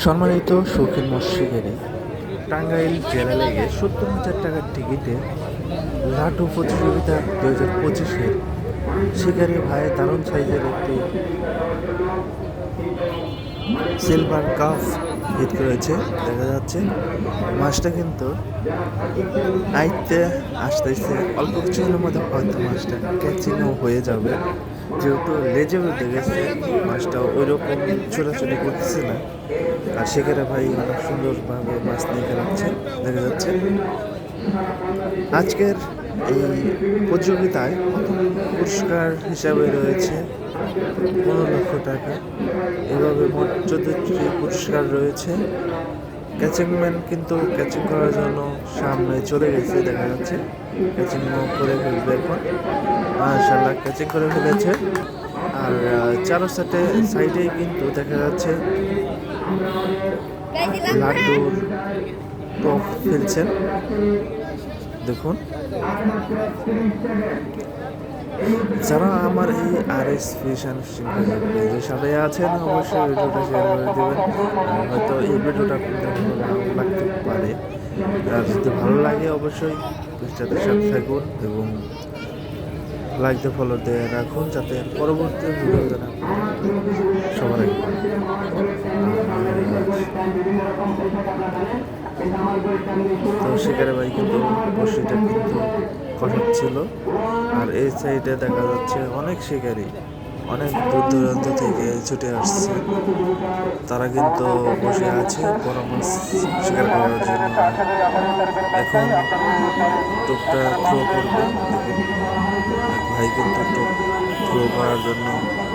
সম্মানিত শৌখিন মৎস্যিকেরে টাঙ্গাইল জেলা লেগে সত্তর হাজার টাকার টিকিটে লাটু প্রতিযোগিতা দু হাজার পঁচিশের শিকারি ভাই দারুণ সাইজের একটি সিলভার কাফ হিট করেছে, দেখা যাচ্ছে। মাছটা কিন্তু আইতে আসতেছে। অল্প কিছুদিনের মধ্যে হয়তো মাছটা ক্যাচিংও হয়ে যাবে। যেহেতু লেজে উঠে গেছে, মাছটা ওই রকম ছোটাছুটি করতেছে না। আর সেখানে ভাই অনেক সুন্দরভাবে মাছ নিয়ে খেলাচ্ছে, দেখা যাচ্ছে। আজকের এই প্রতিযোগিতায় প্রথম পুরস্কার হিসাবে রয়েছে পনেরো লক্ষ টাকা। এভাবে মোট চোদ্দটি পুরস্কার রয়েছে। ক্যাচিংম্যান কিন্তু ক্যাচিং করার জন্য সামনে চলে গেছে, দেখা যাচ্ছে। ক্যাচিং করে ফেলবে এখন। মাশাল্লাহ ক্যাচিং করে ফেলেছে। আর চারো সাথে সাইডে কিন্তু দেখা যাচ্ছে লাড্ডুর টপ ফেলছেন দেখুন। যারা আমার এই আর এস ফিশন পেজের সাথে আছেন, অবশ্যই ভিডিওটা শেয়ার করে দেবেন। হয়তো এই ভিডিওটা ভালো লাগতে পারে। আর যদি ভালো লাগে, অবশ্যই পেজটাতে সাথে থাকুন এবং লাইক দিয়ে ফলো দিয়ে রাখুন, যাতে পরবর্তী ভিডিও সবার আগে পান। তো সেখানে ভাই কিন্তু বসিটা কিন্তু ছিল। আর এই সাইডে দেখা যাচ্ছে অনেক শিকারি, অনেক দূর দূরান্ত থেকে ছুটে আসছে। তারা কিন্তু বসে আছে বড় মাছ শিকার করার জন্য। এখন টোপটা থ্রো করবে। ভাই কিন্তু টোপ থ্রো করার জন্য